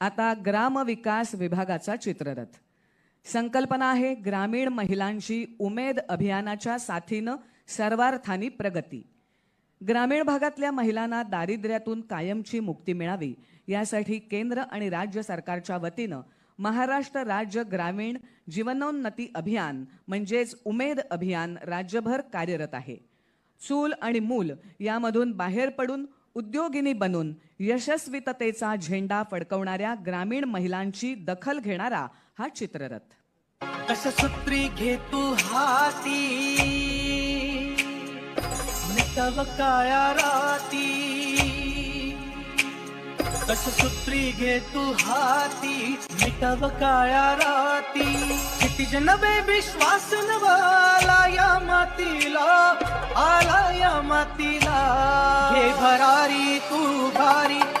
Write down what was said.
आता ग्रामविकास विभागाचा चित्ररथ. संकल्पना आहे ग्रामीण महिलांची उमेद अभियानाच्या साथीनं सर्वार्थानी प्रगती. ग्रामीण भागातल्या महिलांना दारिद्र्यातून कायमची मुक्ती मिळावी यासाठी केंद्र आणि राज्य सरकारच्या वतीनं महाराष्ट्र राज्य ग्रामीण जीवनोन्नती अभियान म्हणजेच उमेद अभियान राज्यभर कार्यरत आहे. चूल आणि मूल यामधून बाहेर पडून उद्योगिनी बनून यशस्वीततेचा झेंडा फडकवणाऱ्या ग्रामीण महिलांची दखल घेणारा हा चित्ररथ. कशसूत्री घे हाती? नितव काळ्या राती. कशसूत्री घे तू हाती? नितव काळ्या राती. क्षितिज नवे विश्वास नवाला या मातीला? आला या मातीला. हे भरारी तू भारी तू मेद साथी